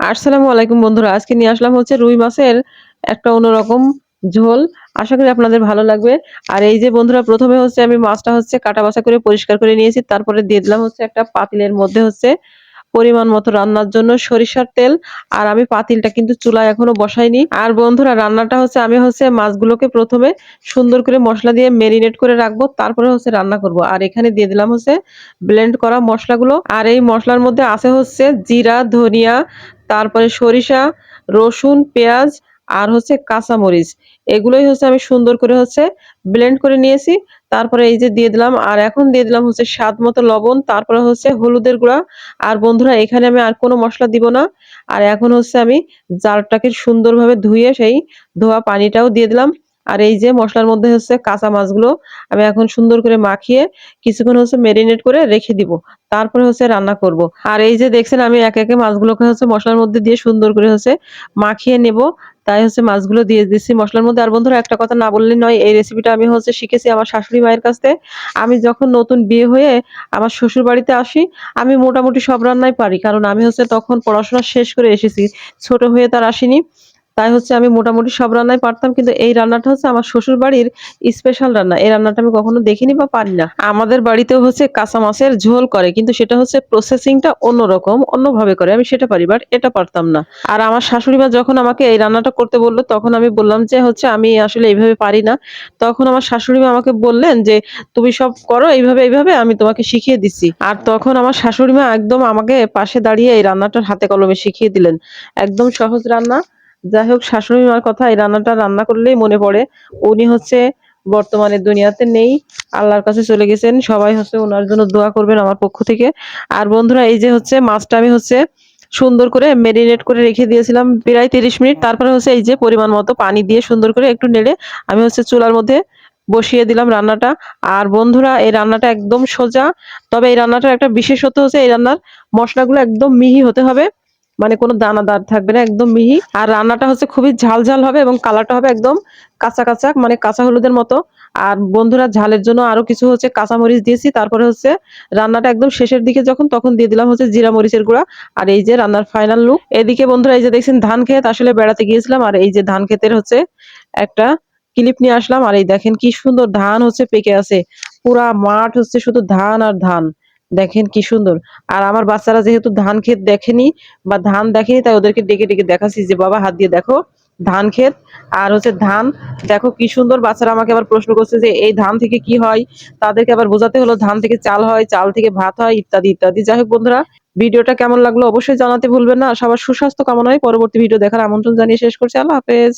আসসালামু আলাইকুম বন্ধুরা, আজকে নিয়ে আসলাম হচ্ছে রুই মাছের একটা অন্যরকম ঝোল। আশা করি আপনাদের ভালো লাগবে। আর এই যে বন্ধুরা, প্রথমে হচ্ছে আমি মাছটা হচ্ছে কাটা বাছা করে পরিষ্কার করে নিয়েছি, তারপরে দিয়ে দিলাম হচ্ছে একটা পাতিলের মধ্যে হচ্ছে পরিমাণ মতো রান্নার জন্য সরিষার তেল। আর আমি পাতিলটা কিন্তু চুলায় এখনও বসাইনি। আর বন্ধুরা, রান্নাটা হচ্ছে আমি হচ্ছে মাছগুলোকে প্রথমে সুন্দর করে মশলা দিয়ে মেরিনেট করে রাখব, তারপরে হচ্ছে রান্না করব। আর এখানে দিয়ে দিলাম হচ্ছে ব্লেন্ড করা মশলাগুলো। আর এই মশলার মধ্যে আছে হচ্ছে জিরা, ধনিয়া তারপরে সরিষা, রসুন, পেঁয়াজ আর হচ্ছে কাঁচামরিচ। এগুলোই হচ্ছে আমি সুন্দর করে হচ্ছে ব্লেন্ড করে নিয়েছি। তারপরে এই যে দিয়ে দিলাম, আর এখন দিয়ে দিলাম হচ্ছে স্বাদ মতো লবণ, তারপরে হচ্ছে হলুদের গুঁড়া। আর বন্ধুরা, এখানে আমি আর কোনো মশলা দিব না। আর এখন হচ্ছে আমি জালটাকে সুন্দরভাবে ধুয়ে সেই ধোয়া পানিটাও দিয়ে দিলাম। আর এই যে মশলার মধ্যে হচ্ছে কাঁচা মাছগুলো আমি এখন সুন্দর করে মাখিয়ে কিছুক্ষণ হচ্ছে মেরিনেট করে রেখে দিব। তারপরে হচ্ছে রান্না করব। আর এই যে দেখছেন আমি এক একে মাছগুলোকে হচ্ছে মশলার মধ্যে দিয়ে সুন্দর করে হচ্ছে মাখিয়ে নেব। তাই হচ্ছে মাছগুলো দিয়ে দিচ্ছি মশলার মধ্যে। আর বন্ধুরা, একটা কথা না বললে নয়, এই রেসিপিটা আমি হচ্ছে শিখেছি আমার শাশুড়ি মায়ের কাছ থেকে। আমি যখন নতুন বিয়ে হয়ে আমার শ্বশুর বাড়িতে আসি, আমি মোটামুটি সব রান্নাই পারি। কারণ আমি হচ্ছে তখন পড়াশোনা শেষ করে এসেছি। ছোট হয়ে তার আসিনি। তাই হচ্ছে আমি মোটামুটি সব রান্নাই পারতাম, কিন্তু এই রান্নাটা হচ্ছে আমার শ্বশুর বাড়ির স্পেশাল রান্না। এই রান্নাটা আমি কখনো দেখিনি বা পারি না। আমাদের বাড়িতেও হচ্ছে কাঁচা মাছের ঝোল করে, কিন্তু সেটা হচ্ছে প্রসেসিংটা অন্যরকম, অন্যভাবে করে। আমি সেটা পারি বাট এটা পারতাম না। আর আমার শাশুড়ি মা যখন আমাকে এই রান্নাটা করতে বলল, তখন আমি বললাম যে হচ্ছে আমি আসলে এইভাবে পারি না। তখন আমার শাশুড়ি মা আমাকে বললেন যে, তুমি সব করো এইভাবে এইভাবে, আমি তোমাকে শিখিয়ে দিচ্ছি। আর তখন আমার শাশুড়ি মা একদম আমাকে পাশে দাঁড়িয়ে এই রান্নাটার হাতে কলমে শিখিয়ে দিলেন। একদম সহজ রান্না। যাই হোক, শাশুড়ি মার কথা এই রান্নাটা রান্না করলেই মনে পড়ে। উনি হচ্ছে বর্তমানে দুনিয়াতে নেই, আল্লাহর কাছে চলে গেছেন। সবাই হচ্ছে ওনার জন্য দোয়া করবেন আমার পক্ষ থেকে। আর বন্ধুরা, এই যে হচ্ছে মাছটা আমি হচ্ছে সুন্দর করে মেরিনেট করে রেখে দিয়েছিলাম প্রায় তিরিশ মিনিট। তারপরে হচ্ছে এই যে পরিমাণ মতো পানি দিয়ে সুন্দর করে একটু নেড়ে আমি হচ্ছে চুলার মধ্যে বসিয়ে দিলাম রান্নাটা। আর বন্ধুরা, এই রান্নাটা একদম সোজা। তবে এই রান্নাটার একটা বিশেষত্ব হচ্ছে এই রান্নার মশলাগুলো একদম মিহি হতে হবে। মানে কোনো দানাদার থাকবে না, একদম মিহি। আর রান্নাটা হচ্ছে খুবই ঝাল ঝাল হবে এবং কালারটা হবে একদম কাঁচা কাঁচা মানে কাঁচা হলুদের মতো। আর বন্ধুরা, ঝালের জন্য আরও কিছু হচ্ছে কাঁচামরিচ দিয়েছি, তারপরে হচ্ছে রান্নাটা একদম শেষের দিকে যখন, তখন দিয়ে দিলাম হচ্ছে জিরা মরিচের গুঁড়া আর এই যে রান্নার ফাইনাল লুক এদিকে বন্ধুরা, এই যে দেখছেন ধান ক্ষেত, আসলে বেড়াতে গিয়েছিলাম আর এই যে ধান ক্ষেতের হচ্ছে একটা ক্লিপ নিয়ে আসলাম। আর এই দেখেন কি সুন্দর ধান হচ্ছে পেকে আছে। পুরা মাঠ হচ্ছে শুধু ধান আর ধান। দেখেন কি সুন্দর। আর আমার বাচ্চারা যেহেতু ধান ক্ষেত দেখেনি বা ধান দেখেনি, তাই ওদেরকে ডেকে ডেকে দেখাচ্ছি যে, বাবা, হাত দিয়ে দেখো ধান ক্ষেত। আর হচ্ছে ধান, দেখো কি সুন্দর বাচ্চারা আমাকে আবার প্রশ্ন করছে যে, এই ধান থেকে কি হয়? তাদেরকে আবার বোঝাতে হলো, ধান থেকে চাল হয়, চাল থেকে ভাত হয়, ইত্যাদি ইত্যাদি। যাই হোক বন্ধুরা, ভিডিওটা কেমন লাগল অবশ্যই জানাতে ভুলবেন না। সবার সুস্বাস্থ্য কামনায় পরবর্তী ভিডিও দেখার আমন্ত্রণ জানিয়ে শেষ করছি। আল্লাহ হাফেজ।